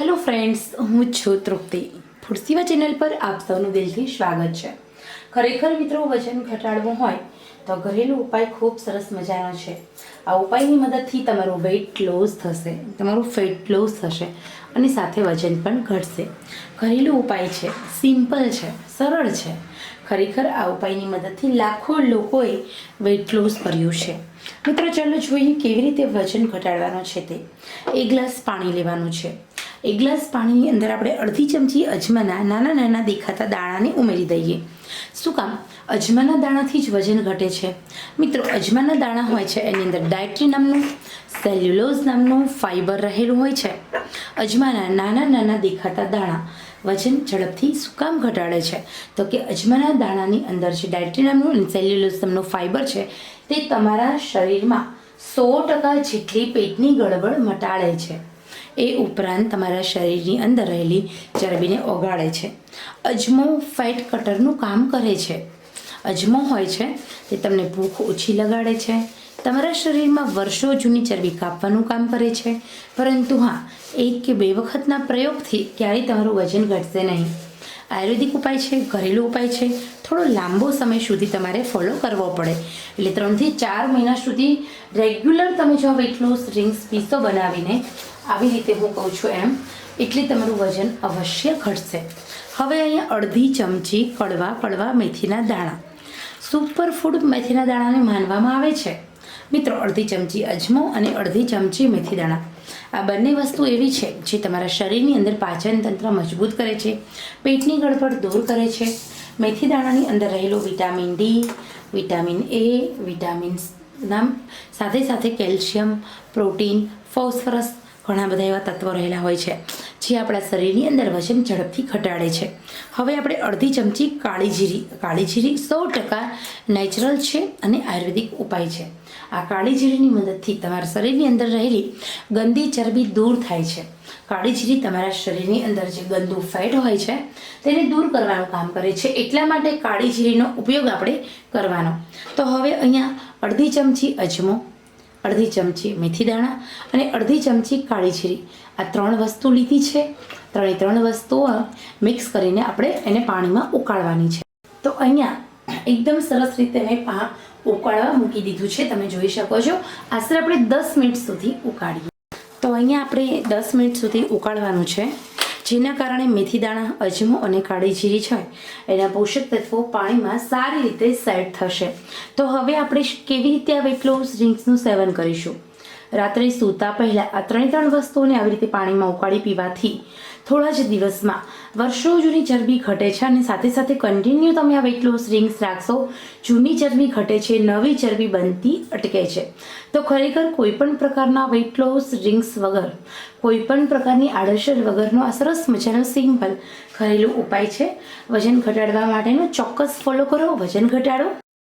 Hello friends, હું છું તૃપ્તિ. ફુરસીવા channel પર આપ સૌનું દિલથી સ્વાગત છે. ખરેખર મિત્રો, વજન ઘટાડવું હોય તો ઘરેલું ઉપાય ખૂબ સરસ મજાનો છે. આ ઉપાયની મદદથી તમારું વેઇટ લોસ થશે, તમારું ફેટ લોસ થશે અને સાથે વજન પણ ઘટશે. ઘરેલું ઉપાય છે સિમ્પલ છે, સરળ છે. ખરેખર આ ઉપાયની મદદથી લાખો લોકોએ વેઇટ લોસ કર્યું છે. મિત્રો, ચાલો જોઈએ કેવી રીતે વજન ઘટાડવાનો છે તે. એક ગ્લાસ પાણી લેવાનું છે. એક ગ્લાસ પાણીની અંદર આપણે અડધી ચમચી અજમાના નાના નાના દેખાતા દાણાને ઉમેરી દઈએ. શું કામ? અજમાના દાણાથી જ વજન ઘટે છે. મિત્રો, અજમાના દાણા હોય છે, એની અંદર ડાયટ્રી નામનું, સેલ્યુલોઝ નામનું ફાઇબર રહેલું હોય છે. અજમાના નાના નાના દેખાતા દાણા વજન ઝડપથી શું કામ ઘટાડે છે? તો કે અજમાના દાણાની અંદર જે ડાયટ્રી નામનું અને સેલ્યુલોઝ નામનું ફાઇબર છે, તે તમારા શરીરમાં સો ટકા જેટલી પેટની ગડબડ મટાડે છે. એ ઉપરાંત તમારા શરીરની અંદર રહેલી ચરબીને ઓગાળે છે. અજમો ફેટ કટરનું કામ કરે છે. અજમો હોય છે તે તમને ભૂખ ઓછી લગાડે છે. તમારા શરીરમાં વર્ષો જૂની ચરબી કાપવાનું કામ કરે છે. પરંતુ હા, એક કે બે વખતના પ્રયોગથી ક્યારેય તમારું વજન ઘટશે નહીં. આયુર્વેદિક ઉપાય છે, ઘરેલું ઉપાય છે. થોડો લાંબો સમય સુધી તમારે ફોલો કરવો પડે. એટલે ત્રણથી ચાર મહિના સુધી રેગ્યુલર તમે જો લોસ ડ્રિંક્સ પીસો બનાવીને, આવી રીતે હું કહું છું એમ, એટલે તમારું વજન અવશ્ય ઘટશે. હવે અહીંયા અડધી ચમચી કડવા કડવા મેથીના દાણા. સુપર ફૂડ મેથીના દાણાને માનવામાં આવે છે. મિત્રો, અડધી ચમચી અજમો અને અડધી ચમચી મેથી દાણા. આ બંને વસ્તુ એવી છે જે તમારા શરીરની અંદર પાચન તંત્ર મજબૂત કરે છે, પેટની ગડબડ દૂર કરે છે. મેથી દાણાની અંદર રહેલો vitamin D vitamin A vitamin નામ, સાથે સાથે કેલ્શિયમ, પ્રોટીન, ફોસ્ફરસ, ઘણા બધા એવા તત્વો રહેલા હોય છે, જે આપણા શરીરની અંદર વજન ઝડપથી ઘટાડે છે. હવે આપણે અડધી ચમચી કાળી જીરી કાળી જીરી સો ટકા નેચરલ છે અને આયુર્વેદિક ઉપાય છે. આ કાળી જીરીની મદદથી તમારા શરીરની અંદર રહેલી ગંદી ચરબી દૂર થાય છે. કાળી જીરી તમારા શરીરની અંદર જે ગંદુ ફેટ હોય છે, તેને દૂર કરવાનું કામ કરે છે. એટલા માટે કાળી જીરીનો ઉપયોગ આપણે કરવાનો. તો હવે અહીંયા અડધી ચમચી અજમો, અડધી ચમચી મેથી દાણા અને અડધી ચમચી કાળી જીરી આ ત્રણ વસ્તુ લીધી છે. ત્રણે ત્રણ વસ્તુઓ મિક્સ કરીને આપણે એને પાણીમાં ઉકાળવાની છે. તો અહીંયા એકદમ સરસ રીતે મેં ઉકાળવા મૂકી દીધું છે, તમે જોઈ શકો છો. આશરે આપણે દસ મિનિટ સુધી ઉકાળીએ. તો અહીંયા આપણે દસ મિનિટ સુધી ઉકાળવાનું છે. જેના કારણે મેથી દાણા, અજમો અને કાળી જીરી છે. એના પોષક તત્વો પાણીમાં સારી રીતે સેટ થશે. તો હવે આપણે કેવી રીતે આ વેટ લોસ ડ્રિંક્સનું સેવન કરીશું? રાત્રે સૂતા પહેલાં આ ત્રણે ત્રણ વસ્તુઓને આવી રીતે પાણીમાં ઉકાળી પીવાથી થોડા જ દિવસમાં વર્ષો જૂની ચરબી ઘટે છે અને સાથે સાથે કન્ટિન્યુ તમે આ વેટ લોસ રિંગ્સ રાખશો, જૂની ચરબી ઘટે છે, નવી ચરબી બનતી અટકે છે. તો ખરેખર કોઈ પણ પ્રકારના વેટ લોસ રિંગ્સ વગર કોઈ પણ પ્રકારની આડઅસર વગરનો આ સરસ મજાનો સિમ્પલ ઘરેલું ઉપાય છે. વજન ઘટાડવા માટેનો ચોક્કસ ફોલો કરો, વજન ઘટાડો.